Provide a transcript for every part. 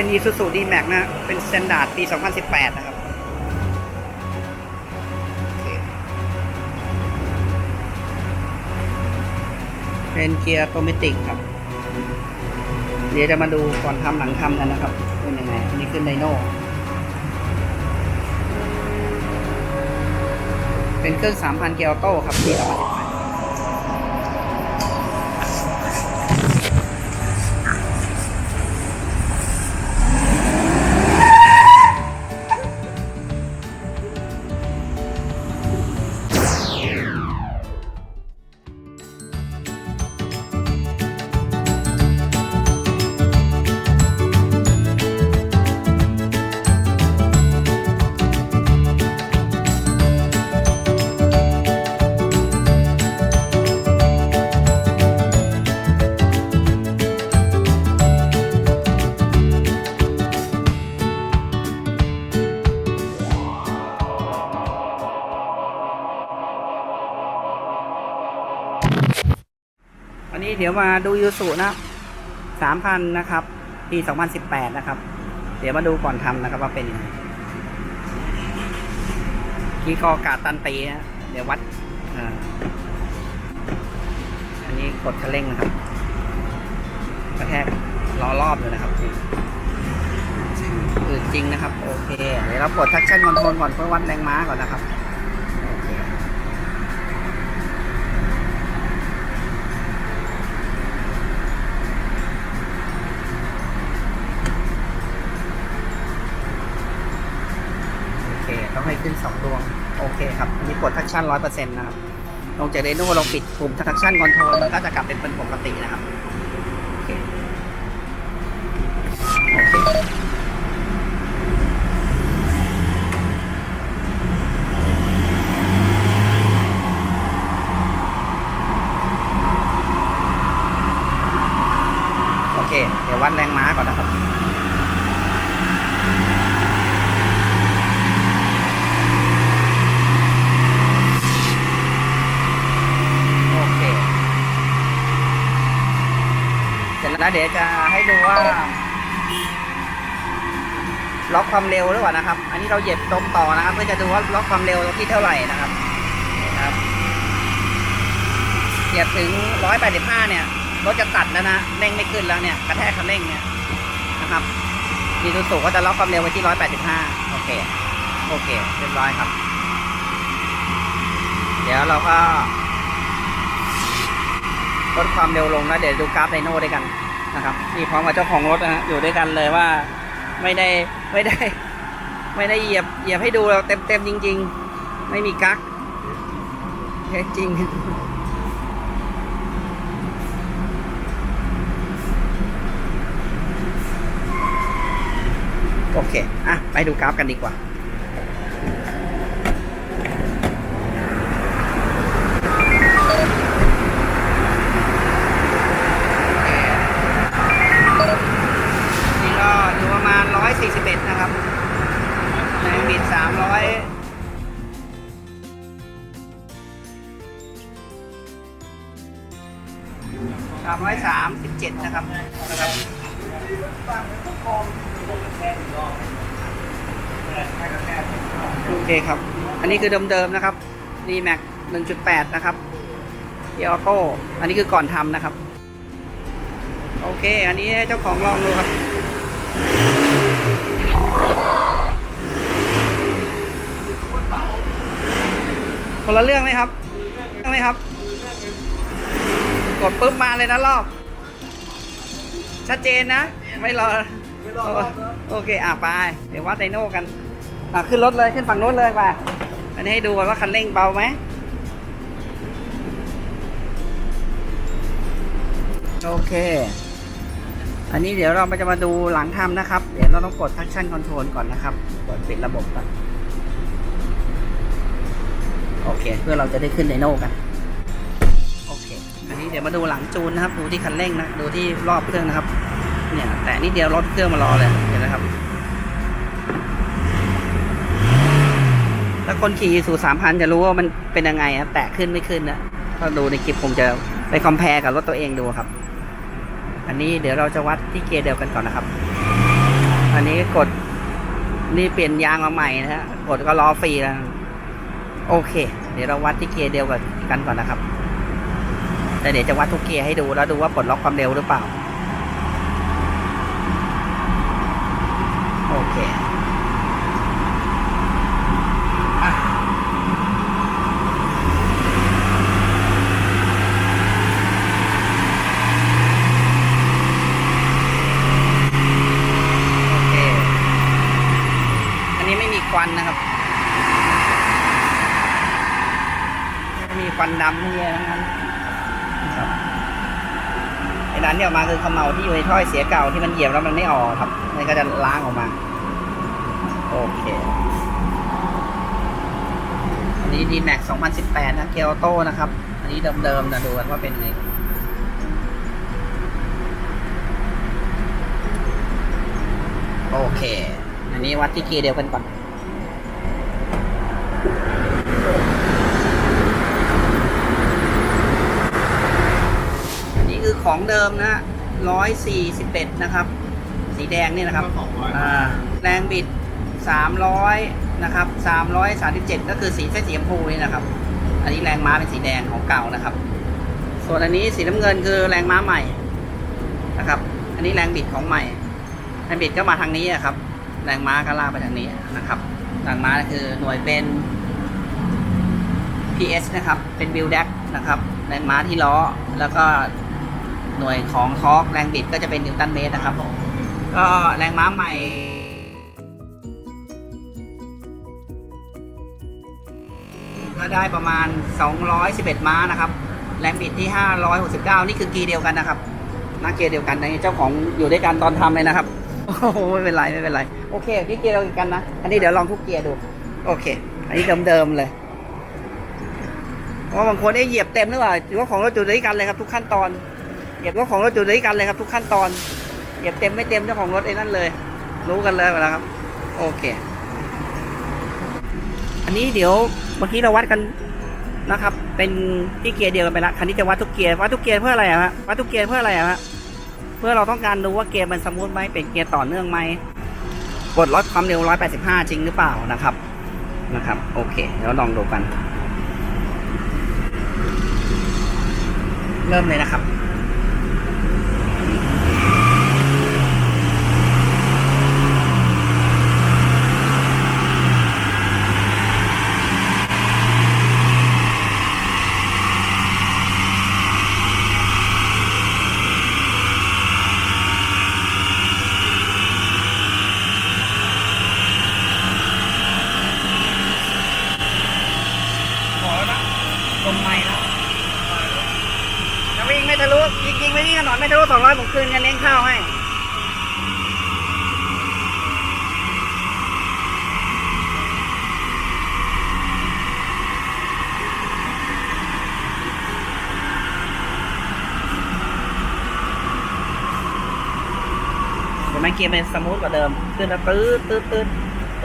็น Isuzu D-Max นะ เป็นสแตนดาร์ดปี 2018 นะครับเป็นเกียร์ออโตเมติกครับ เดี๋ยวจะมาดูก่อนทำหลังทำกันนะครับ เป็นยังไง อันนี้ขึ้นไดโน่เป็นเครื่อง 3,000 เกียร์ออโต้ครับปี2018 เดี๋ยวมาดูยูสุนะสามพันนะครับ ปีสองพันสิบแปดนะครับ เดี๋ยวมาดูก่อนทำนะครับว่าเป็นยังไงนี่ก็กาตันตีนะเดี๋ยววัดอ่าอันนี้กดคันเร่งนะครับกระแทกล้อรอบเลยนะครับอืดจริงนะครับ โอเค เดี๋ยวเรากดทักชั่นคอนโทรลก่อนเพื่อวัดแรงม้าก่อนนะครับ เคต้องให้ขึ้น 2 ดวง โอเคครับอันนี้กดทักชั่นร้อยเปอร์เซ็นต์นะครับ ลงจากเรโน่เราปิดปุ่มทักชั่นคอนโทรลมันก็จะกลับเป็นเป็นปกตินะครับโอเคโอเคโอเค เดี๋ยววัดแรงมาก่อนนะครับ โอเค เดี๋ยวจะให้ดูว่า ล็อกความเร็วหรือเปล่านะครับ อันนี้เราเหยียบตรงต่อนะครับ เพื่อจะดูว่าล็อกความเร็วที่เท่าไหร่นะครับนะครับเหยียบถึง185เนี่ยรถจะตัดแล้วนะเร่งไม่ขึ้นแล้วเนี่ยกระแทกคันเร่งเนี่ยนะครับดีทูสุก็จะล็อกความเร็วไว้ที่185โอเคโอเคเรียบร้อยครับ เดี๋ยวเราก็ลดความเร็วลงแล้วเดี๋ยวดูกราฟไดโน่ด้วยกัน นะครับนี่พร้อมกับเจ้าของรถนะฮะอยู่ด้วยกันเลยว่าไม่ได้ไม่ได้ ไม่ได้เหยียบเหยียบให้ดูเราเต็มเต็มจริง ๆ ไม่มีกั๊กแท้จริงโอเค อะ ไปดูกราฟกันดีกว่า 337นะครับนะครับโอเคครับ อันนี้คือเดิมๆนะครับ d m a x 1.8 นะครับเกียร์ออโต้อันนี้คือก่อนทำนะครับ โอเค อันนี้ให้เจ้าของลองดูครับ คนละเรื่องไหมครับเรื่องไหมครับ กดปุ๊บมาเลยนะรอบ ชัดเจนนะไม่รอโอเค อะไป เดี๋ยววัดไดโน่กัน อะขึ้นรถเลยขึ้นฝั่งโน้นเลยไปอันนี้ให้ดูก่อนว่าคันเร่งเบาไหมโอเค อันนี้เดี๋ยวเราจะมาดูหลังทำนะครับ เดี๋ยวเราต้องกด traction control ก่อนนะครับ กดปิดระบบก่อน โอเค เพื่อเราจะได้ขึ้นไดโน่กัน อันนี้เดี๋ยวมาดูหลังจูนนะครับ ดูที่คันเร่งนะ ดูที่รอบเครื่องนะครับ เนี่ย แต่นิดเดียวรถเครื่องมารอเลย เห็นไหมครับ ถ้าคนขี่สู่สามพันจะรู้ว่ามันเป็นยังไงอะแตะขึ้นไม่ขึ้นนะ ถ้าดูในคลิปผมจะไปคอมเพลกับรถตัวเองดูครับ อันนี้เดี๋ยวเราจะวัดที่เกียร์เดียวกันก่อนนะครับ อันนี้กดนี่เปลี่ยนยางมาใหม่นะฮะกดก็ล้อฟรีแล้ว โอเค เดี๋ยวเราวัดที่เกียร์เดียวกันกันก่อนนะครับ แต่เดี๋ยวจะวัดทุกเกียร์ให้ดูแล้วดูว่าปลดล็อกความเร็วหรือเปล่า โอเคอะโอเคอันนี้ไม่มีควันนะครับไม่มีควันดำไม่มีอะไรทั้งนั้น ไอ้นั้นเนี่ยออกมาคือขมเหลาที่อยู่ในถ้อยเสียเก่าที่มันเหยียบแล้วมันไม่ออกครับมันก็จะล้างออกมา โอเค อันนี้ d m a x 2018นสิบแปดนะเกียร์ออโต้นะครับ อันนี้เดิมๆนะดูกันว่าเป็นไงโอเค อันนี้วัดที่เกียร์เดียวกันก่อน อันนี้คือ ของเดิมนะร้อยสี่สิบเอ็ดนะครับ สีแดงนี่นะครับอ่าแรงบิดสามร้อยนะครับสามร้อยสามสิบเจ็ดก็คือสีเส้นสีชมพูนี่นะครับ อันนี้แรงม้าเป็นสีแดงของเก่านะครับ ส่วนอันนี้สีน้ำเงินคือแรงม้าใหม่นะครับ อันนี้แรงบิดของใหม่แรงบิดก็มาทางนี้อะครับ แรงม้าก็ลากไปทางนี้นะครับแรงม้าคือหน่วยเป็น PS นะครับ เป็นวิลแดกนะครับ แรงม้าที่ล้อ แล้วก็ หน่วยของทอร์กแรงบิดก็จะเป็นนิวตันเมตรนะครับก็แรงม้าใหม่ก็ได้ประมาณ 211 ม้านะครับ แรงบิดที่ 569 นี่คือกีร์เดียวกันนะครับนักเกียร์เดียวกันในเจ้าของอยู่ด้วยกันตอนทำเลยนะครับโอ้โหไม่เป็นไรไม่เป็นไร โอเคพี่เกียร์เดียวกันนะ อันนี้เดี๋ยวลองทุกเกียร์ดู โอเค อันนี้เดิมๆเลยเพราะบางคนได้เหยียบเต็มหรือเปล่าถือว่าของเรถจุดด้วยกันเลยครับทุกขั้นตอน เหยียบว่าของรถจุดด้วยกันเลยครับทุกขั้นตอน เหยียบเต็มไม่เต็มเจ้าของรถไอ้นั่นเลย รู้กันเลยนะครับ โอเค อันนี้เดี๋ยวเมื่อกี้เราวัดกันนะครับ เป็นที่เกียร์เดียวกันไปละคันนี้จะวัดทุกเกียร์วัดทุกเกียร์เพื่ออะไรอะฮะวัดทุกเกียร์เพื่ออะไรอะฮะเพื่อเราต้องการดูว่าเกียร์มันสมูทไหมเป็นเกียร์ต่อเนื่องไหมกดลดความเร็ว 185 จริงหรือเปล่านะครับนะครับ โอเคเดี๋ยวลองดูกัน เริ่มเลยนะครับ ลมใหม่แล้วจะวิ่งไม่ทะลุจริงๆไม่วิ่งถนนไม่ทะลุสองร้อยผมคืนเงินเลี้ยงข้าวให้เห็นไหมเกียร์เป็นสมูทกว่าเดิม ขึ้นแล้วตื้อตื้อตื้อ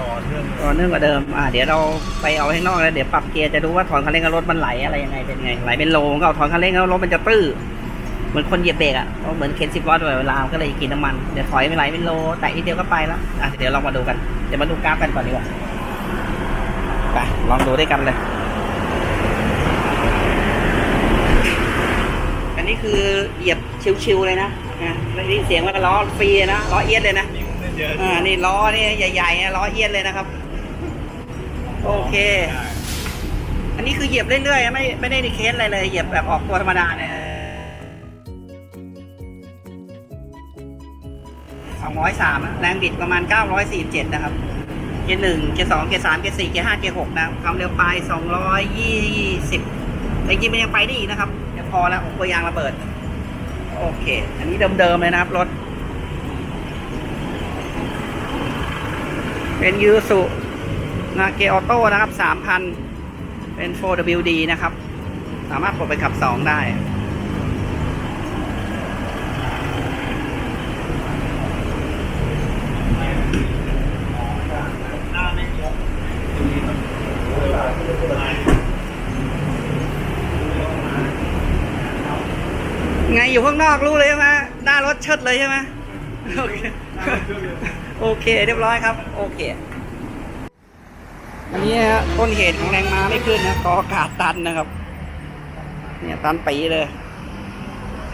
ต่อเนื่องต่อเนื่องกว่าเดิม อ่า เดี๋ยวเราไปเอาข้นอกแล้วเดี๋ยวปรับเกียร์จะดูว่าถอนคันเร่งรถมันไหลอะไรยังไงเป็นไง ไหลเป็นโลก็เอาถอนคันเร่งแล้วรถมันจะตื้อ เหมือนคนเหยียบเบรกอะเพราะเหมือนเข็นสิบล้อตเวลาก็เลยกินน้ำมัน เดี๋ยวถอยไม่ไหลเป็นโล แตะนิดเดียวก็ไปแล้ว อะ เดี๋ยวลองมาดูกัน เดี๋ยวมาดูกราฟกันก่อนดีกว่า ไป ลองดูด้วยกันเลย อันนี้คือเหยียบชิวๆเลยนะอะได้ยินเสียงว่าล้อฟรีนะ ล้อเอียดเลยนะ เยอะอ่านี่ล้อนี่ใหญ่ๆนะล้อเอียดเลยนะครับ โอเค อันนี้คือเหยียบเรื่อยๆไม่ไม่ได้ในเคสอะไรเลย เหยียบแบบออกตัวธรรมดาเนี่ยสองร้อยสามแรงบิดประมาณเก้าร้อยสี่เจ็ดนะครับ เกียร์หนึ่งเกียร์สองเกียร์สามเกียร์สี่เกียร์ห้าเกียร์หกนะความเร็วปลายสองร้อยยี่สิบแต่จริงๆมันยังไปได้อีกนะครับเดี๋ยวพอแล้วผมกลัวยางระเบิด โอเค อันนี้เดิมๆเลยนะครับรถ เป็นยูสุนาเกออโต้นะครับ3,000เป็น 4WD นะครับ สามารถปลดไปขับ2ได้ไม่ยกไงอยู่ข้างนอกรู้เลยใช่ไหมหน้ารถเชิดเลยใช่ไหม โอเคโอเคเรียบร้อยครับ โอเค อันนี้ฮะต้นเหตุของแรงม้าไม่ขึ้นนะกออากาศตันนะครับ เนี่ยตันปีเลย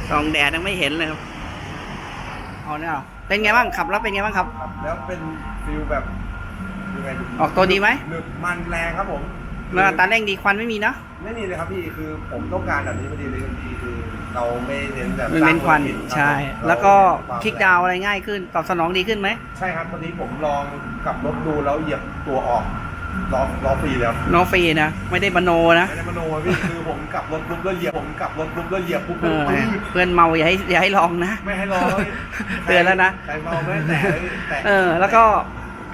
ส่องแดดยังไม่เห็นเลยครับเอาเนี่ยเอาเป็นไงบ้างขับแล้วเป็นไงบ้างครับครับ แล้วเป็นฟิลแบบยังไงดีออกตัวดีไหม หนึบมันแรงครับผม แล้วอัตราเร่งดีควันไม่มีเนอะไม่มีเลยครับพี่คือผมต้องการแบบนี้พอดีเลยพี่คือเราไม่เน้นแบบมันเป็นควันสร้างมลพิษครับใช่ผมแล้วก็เราคลิกดาวน์อะไรง่ายขึ้น ตอบสนองดีขึ้นไหม ใช่ครับตอนนี้ผมลองกับรถดูแล้วเหยียบตัวออกล้อล้อฟรีแล้วโนฟรีนะ ไม่ได้บโนนะ ไม่ได้มโนอะพี่คือผมกลับรถปุ๊บแล้วเหยียบผมกลับรถปุ๊บแล้วเหยียบปุ๊บเออปื้ดเพื่อนเมาอย่าให้อย่าให้ลองนะ ไม่ให้รอเตือนแล้วนะใครเมาไม่แต่แต่เออ แล้วก็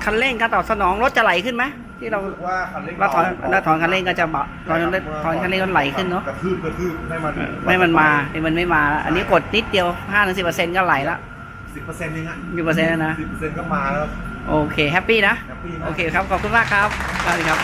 คันเร่งการตอบสนองรถจะไหลขึ้นไหมที่เรารู้สึกว่าคันเร่งเราถอนเบาเราถอนคันเร่งก็จะเบาถอนถอนคันเร่งก็ไหลขึ้นเนาะกระทืบกระทืบให้มันไม่มันมาให้มันไม่มาแล้วอันนี้กดนิดเดียวห้าถึงสิบเปอร์เซ็นต์ก็ไหลละสิบเปอร์เซ็นต์เองอะสิบเปอร์เซ็นต์นะสิบเปอร์เซ็นต์ก็มาแล้วโอเคแฮปปี้นะแฮปปี้มากโอเคครับขอบคุณมากครับสวัสดีครับ